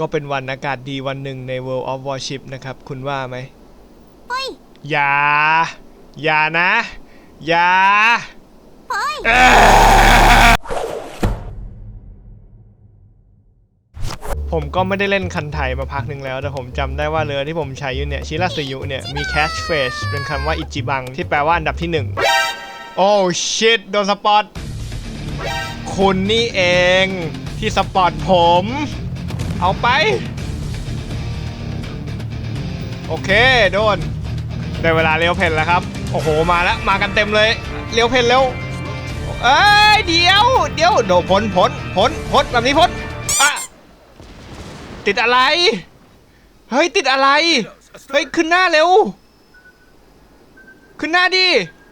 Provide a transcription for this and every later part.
ก็เป็นวันอากาศดีวันหนึ่งใน World of Warship นะครับ คุณว่าไหมเฮ้ยอย่า อย่านะ อย่า เฮ้ยผมก็ไม่ได้เล่นคันไทยมาพักหนึ่งแล้ว แต่ผมจำได้ว่าเรือที่ผมใช้อยู่เนี่ย ชิราสยุเนี่ย มี catch phrase เป็นคำว่าอิจิบัง ที่แปลว่าอันดับที่หนึ่งโอ้ชิตโดนสปอต คุณนี่เองที่สปอตผม เอาไป โอเคโดน ได้เวลาเลี้ยวเพนแล้วครับ โอ้โห มาแล้ว มากันเต็มเลย เลี้ยวเพนเร็วเอ้ย เดี๋ยว เดี๋ยวโดดพ้นพ้นพ้นพ้นแบบนี้พ้นอะติดอะไร เฮ้ย ติดอะไร เฮ้ย ขึ้นหน้าเร็ว ขึ้นหน้าดิ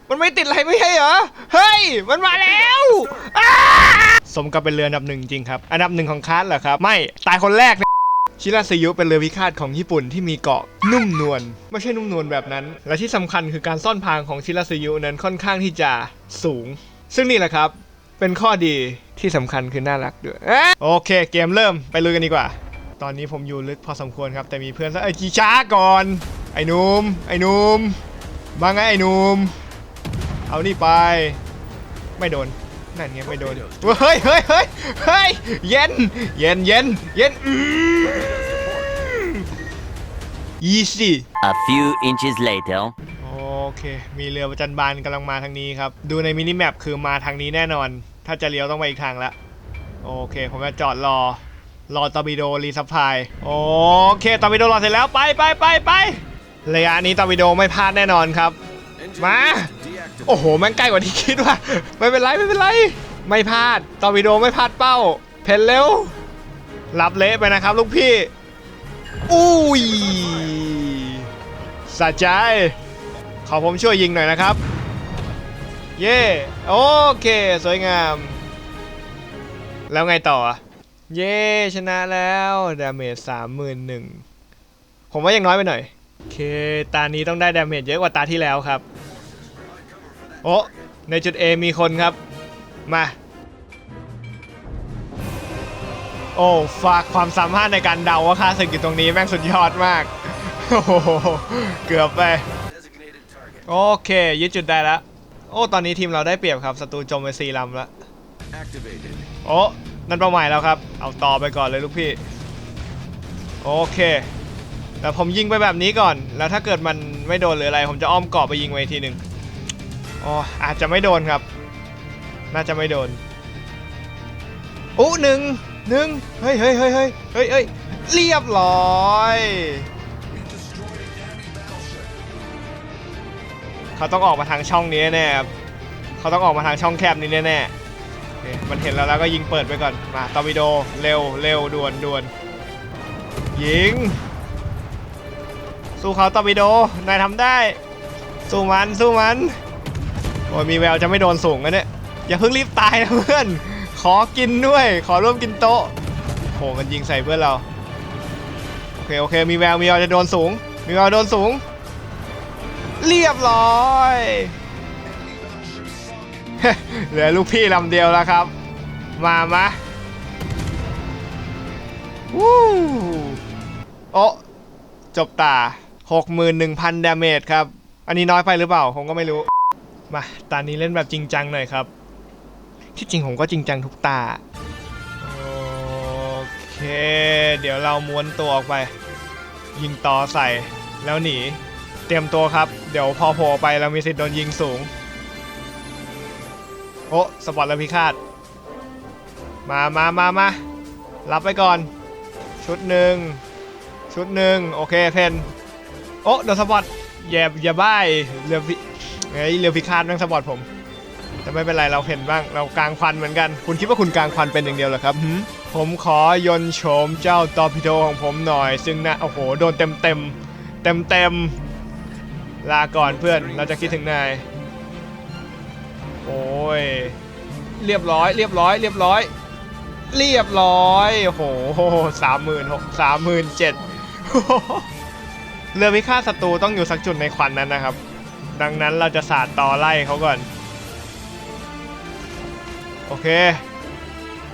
มันไม่ติดอะไรไม่ใช่เหรอ เฮ้ย มันมาแล้วอ้าสมกับเป็นเรืออันดับหนึ่งจริงครับ อันดับหนึ่งของคลาสเหรอครับ ไม่ ตายคนแรกนะชิราซยุเป็นเรือพิฆาตของญี่ปุ่นที่มีเกาะนุ่มนวล ไม่ใช่นุ่มนวลแบบนั้น และที่สำคัญคือการซ่อนพางของชิราซยุนั้นค่อนข้างที่จะสูง ซึ่งนี่แหละครับ เป็นข้อดีที่สำคัญคือน่ารักด้วยโอเค เกมเริ่มไปลุยกันดีกว่า ตอนนี้ผมอยู่ลึกพอสมควรครับ แต่มีเพื่อนซะไอ้ยกีช้าก่อน ไอ้นุ่มไอ้นุ่มมาไงไอ้นุ่ม เอานี่ไป ไม่โดน นั่นไงไม่โดน เฮ้ยเฮ้ยเฮ้ยเฮ้ยเย็น เย็นเย็นเย็นอืมยี่สิ A few inches later. โอเค มีเรือประจันบานกำลังมาทางนี้ครับ ดูในมินิแมปคือมาทางนี้แน่นอน ถ้าจะเลี้ยวต้องไปอีกทางละ โอเค ผมจะจอดรอ รอตอร์ปิโดรีซัพพลายโอเคตอร์ปิโดรอเสร็จแล้วไปไปไปไประยะนี้ตอร์ปิโดไม่พลาดแน่นอนครับ มา โอ้โหแม่งใกล้กว่าที่คิดว่ะไม่เป็นไรไม่เป็นไร ไม่พลาดตอร์ปิโดไม่พลาดเป้า เพนเร็วรับเละไปนะครับลูกพี่ อุ้ยสะใจ ขอผมช่วยยิงหน่อยนะครับ เย่โอเค สวยงาม แล้วไงต่อเย่ชนะแล้วดาเมจสามหมื่นหนึ่งผมว่ายังน้อยไปหน่อยโอเค ตานี้ต้องได้ดาเมจเยอะกว่าตาที่แล้วครับ โอ้ในจุด A มีคนครับ มา โอ้ฝากความสามารถในการเดาว่าค่าศึกอยู่ตรงนี้แม่งสุดยอดมาก โอ้โห เกือบไป โอเค ยึดจุดได้แล้ว โอ้ ตอนนี้ทีมเราได้เปรียบครับศัตรูจมไปสี่ลำแล้ว โอ้ นั่นเป้าหมายแล้วครับ เอาต่อไปก่อนเลยลูกพี่ โอเค แต่ผมยิงไปแบบนี้ก่อน แล้วถ้าเกิดมันไม่โดนหรืออะไร ผมจะอ้อมเกาะไปยิงไว้ทีหนึ่ง อ๋ออาจจะไม่โดนครับ น่าจะไม่โดนโอ้หนึ่งหนึ่งเฮ้ยเฮ้ยเฮ้ยเฮ้ยเฮ้ยเฮ้ยเรียบร้อยเขาต้องออกมาทางช่องนี้แน่ครับเขาต้องออกมาทางช่องแคบนี้แน่ๆโอเคมันเห็นแล้วแล้วก็ยิงเปิดไปก่อนมาตอร์ปิโดเร็วเร็วด่วนด่วนยิง สู้เขาตอร์ปิโดนายทำได้ สู้มันสู้มัน โอ้ยมีแววจะไม่โดนสูงนะเนี่ยอย่าเพิ่งรีบตายนะเพื่อน ขอกินด้วย ขอร่วมกินโต๊ะโหมันยิงใส่เพื่อนเรา โอเคโอเค มีแววมีแววจะโดนสูง มีแววโดนสูง เรียบร้อยเหลือลูกพี่ลำเดียวแล้วครับ มามาวู้โอ้จบตา 61,000ดาเมจครับ อันนี้น้อยไปหรือเปล่า ผมก็ไม่รู้ มาตานี้เล่นแบบจริงจังหน่อยครับ ที่จริงผมก็จริงจังทุกตา โอเค เดี๋ยวเราม้วนตัวออกไป ยิงต่อใส่แล้วหนี เตรียมตัวครับ เดี๋ยวพอโผล่ไปเรามีสิทธิ์โดนยิงสูง โอ้สปอร์ตแล้วพิฆาต มามามามารับไปก่อน ชุดหนึ่งชุดหนึ่งโอเคเพนโอ้โดนสปอร์ตอย่าอย่าบ้ายเรือพิ เฮ้ยเรือพิฆาตแม่งสปอร์ตผม แต่ไม่เป็นไรเราเพนบ้างเรากลางควันเหมือนกัน คุณคิดว่าคุณกลางควันเป็นอย่างเดียวเหรอครับผมขอยนโฉมเจ้าตอร์ปิโดของผมหน่อย ซึ่งนะโอ้โหโดนเต็มเต็มเต็มเต็มลาก่อนเพื่อนเราจะคิดถึงนายโอ้ยเรียบร้อย เรียบร้อย เรียบร้อย เรียบร้อยโอ้โหสามหมื่นหกสามหมื่นเจ็ดเรือพิฆาตศัตรูต้องอยู่สักจุดในควันนั้นนะครับ ดังนั้นเราจะสาดต่อไล่เขาก่อน โอเค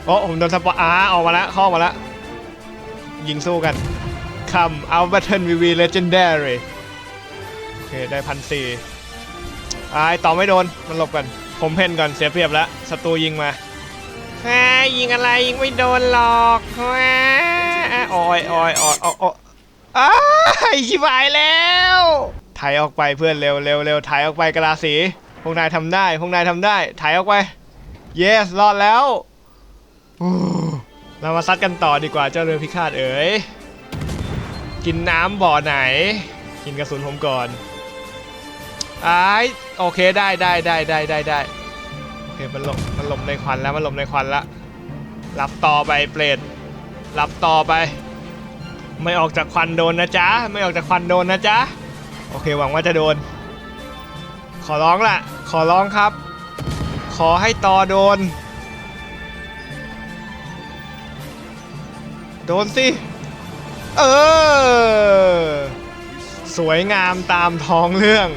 โอ้ผมโดนสปอร์อาออกมาแล้วเข้ามาแล้ว ยิงสู้กันคำเอาบัตเทิลวีวีเลเจนดารีโอเค ได้พันสี่ไอ้ต่อไม่โดน มันหลบกันผมเพ่นก่อนเสียเปรียบแล้วศัตรูยิงมาแหมยิงอะไรยิงไม่โดนหรอกแหมโอ้ยโอ้ยโอ้ยโอ้ยอ้อยอ้ายชิบหายแล้ว ไถออกไปเพื่อนเร็วเร็วเร็วไถออกไปกระลาสีพวกนายทำได้พวกนายทำได้ไถออกไป yes รอดแล้วเรามาซัดกันต่อดีกว่าเจ้าเรือพิฆาตเอ๋ยกินน้ำบ่อไหน กินกระสุนผมก่อนไอ้โอเคได้ได้ได้ได้ได้ได้โอเคมันหลบมันหลบในควันแล้วมันหลบในควันละรับต่อไปเปรตรับต่อไป ไม่ออกจากควันโดนนะจ๊ะไม่ออกจากควันโดนนะจ๊ะ โอเคหวังว่าจะโดน ขอร้องล่ะขอร้องครับ ขอให้ต่อโดน โดนสิ เออ สวยงามตามท้องเรื่อง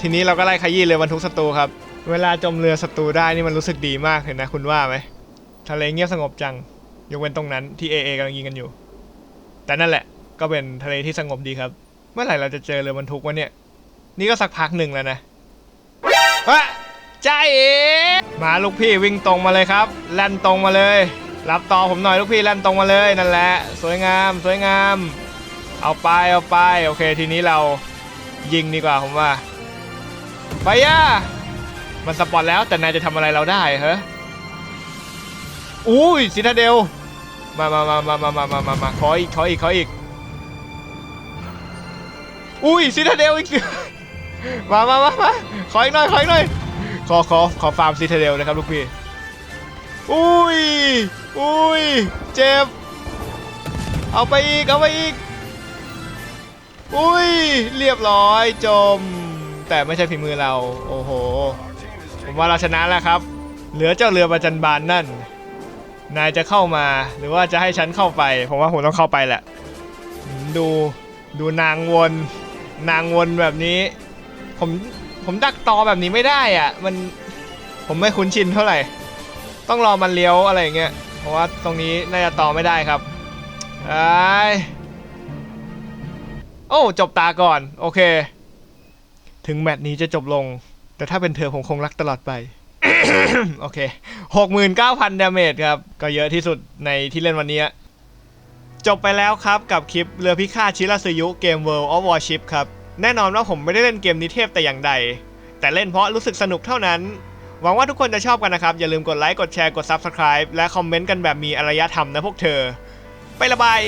ทีนี้เราก็ไล่ขยี้เรือบรรทุกศัตรูครับ เวลาจมเรือศัตรูได้นี่มันรู้สึกดีมากเลยนะ คุณว่าไหมทะเลเงียบสงบจัง ยกเว้นตรงนั้นที่ AA กำลังยิงกันอยู่ แต่นั่นแหละก็เป็นทะเลที่สงบดีครับ เมื่อไหร่เราจะเจอเรือบรรทุกวะเนี่ย นี่ก็สักพักหนึ่งแล้วนะวะใจาเอ๋มาลูกพี่วิ่งตรงมาเลยครับ แล่นตรงมาเลย รับต่อผมหน่อยลูกพี่แล่นตรงมาเลยนั่นแหละ สวยงาม สวยงาม เอาไปเอาไปโอเค ทีนี้เรายิงดีกว่าผมว่า ไปย่ามันสปอตแล้วแต่นายจะทำอะไรเราได้เหรออุ้ยซิทาเดลมามามามามามามามาขออีกขออีกขออีก อุ้ยซิทาเดลอีกมามามามาขออีกหน่อยขออีกหน่อยขอขอขอฟาร์มซิทาเดลนะครับลูกพี่อุ้ยอุ้ยเจ็บ เอาไปอีก เอาไปอีก อุ้ย เรียบร้อยจม แต่ไม่ใช่ฝีมือเรา โอ้โห ผมว่าเราชนะแล้วครับ เหลือเจ้าเรือประจันบานนั่น นายจะเข้ามาหรือว่าจะให้ฉันเข้าไป ผมว่าผมต้องเข้าไปแหละ ดูดูนางวน นางวนแบบนี้ ผมผมดักตอแบบนี้ไม่ได้อะ มันผมไม่คุ้นชินเท่าไหร่ ต้องรอมันเลี้ยวอะไรอย่างเงี้ยเพราะว่าตรงนี้น่าจะต่อไม่ได้ครับไอ้โอ้จบตาก่อน โอเค ถึงแมตช์นี้จะจบลง แต่ถ้าเป็นเธอผมคงรักตลอดไปโอเค69,000ดาเมจครับ ก็เยอะที่สุดในที่เล่นวันนี้ จบไปแล้วครับกับคลิปเรือพิฆาตชิราสึยุเกม World of Warship ครับ แน่นอนว่าผมไม่ได้เล่นเกมนี้เทพแต่อย่างใด แต่เล่นเพราะรู้สึกสนุกเท่านั้น หวังว่าทุกคนจะชอบกันนะครับ อย่าลืมกดไลค์กดแชร์กด Subscribe และคอมเมนต์กันแบบมีอารยธรรมนะพวกเธอ ไประบาย